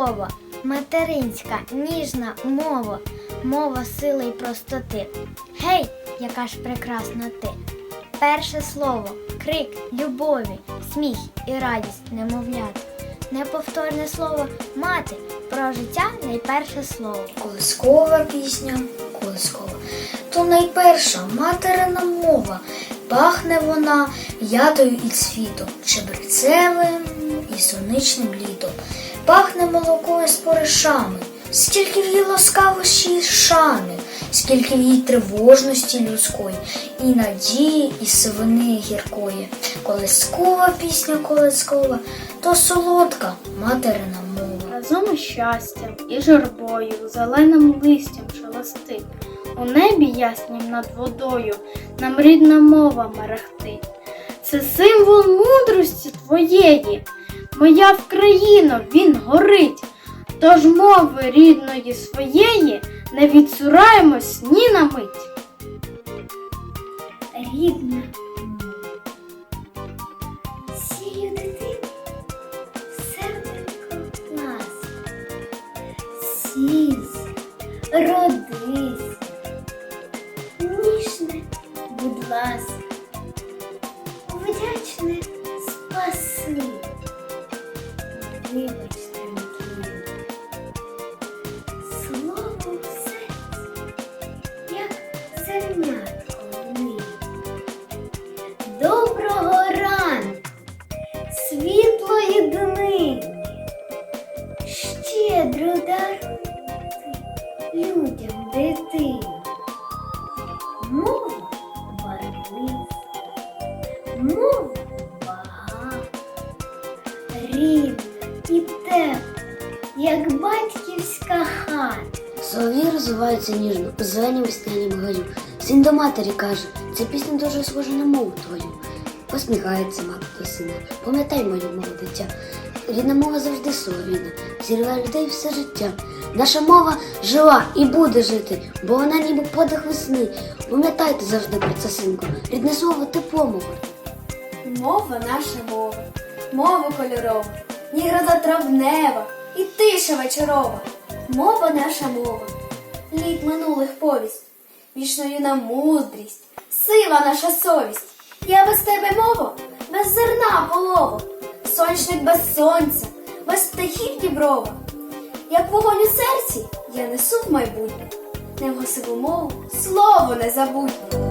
колискова, материнська, ніжна мова, мова сили й простоти. Гей, яка ж прекрасна ти! Перше слово, крик любові, сміх і радість немовлят. Неповторне слово мати про життя найперше слово. Колискова пісня, колискова. То найперша материна мова. Пахне вона ядою і цвітом, чебрецевим і сонячним літом. Пахне молокою з поришами, скільки в їй ласкавості й шани, скільки в їй тривожності людської, і надії, і сивини гіркої. Колискова пісня, колискова, то солодка материна мова. Разом із щастям і журбою, зеленим листям шелестить. У небі яснім над водою нам рідна мова мерехтить. Це символ мудрості твоєї. Моя Вкраїно, він горить. Тож мови рідної своєї не відсураємось ні на мить. Рідна сію дитину, серденько нас. Сійся, родись, щедро даруйте людям дитину. Мова барвиста, мова багата, рідна і тепла, як батьківська хата. Соловій розвивається ніжно, у зеленім веснянім гаю. Син до матері каже, ця пісня дуже схожа на мову твою. Посміхається мати сина. Пам'ятай мою мову дитя. Рідна мова завжди солов'їна, зірве людей все життя. Наша мова жила і буде жити, бо вона ніби подих весни. Пам'ятайте завжди про це, синку. Рідне слово тепло мова. Мова наша мова, мова кольорова, нігрода травнева і тиша вечорова. Мова наша мова, літ минулих повість, вічно юна мудрість, сила наша совість. Я без тебе мова, без зерна голова, сонячник без сонця, без птахів діброва. Як вогонь у серці я несу в майбутнє, не вгасиву мову, слово незабутнє.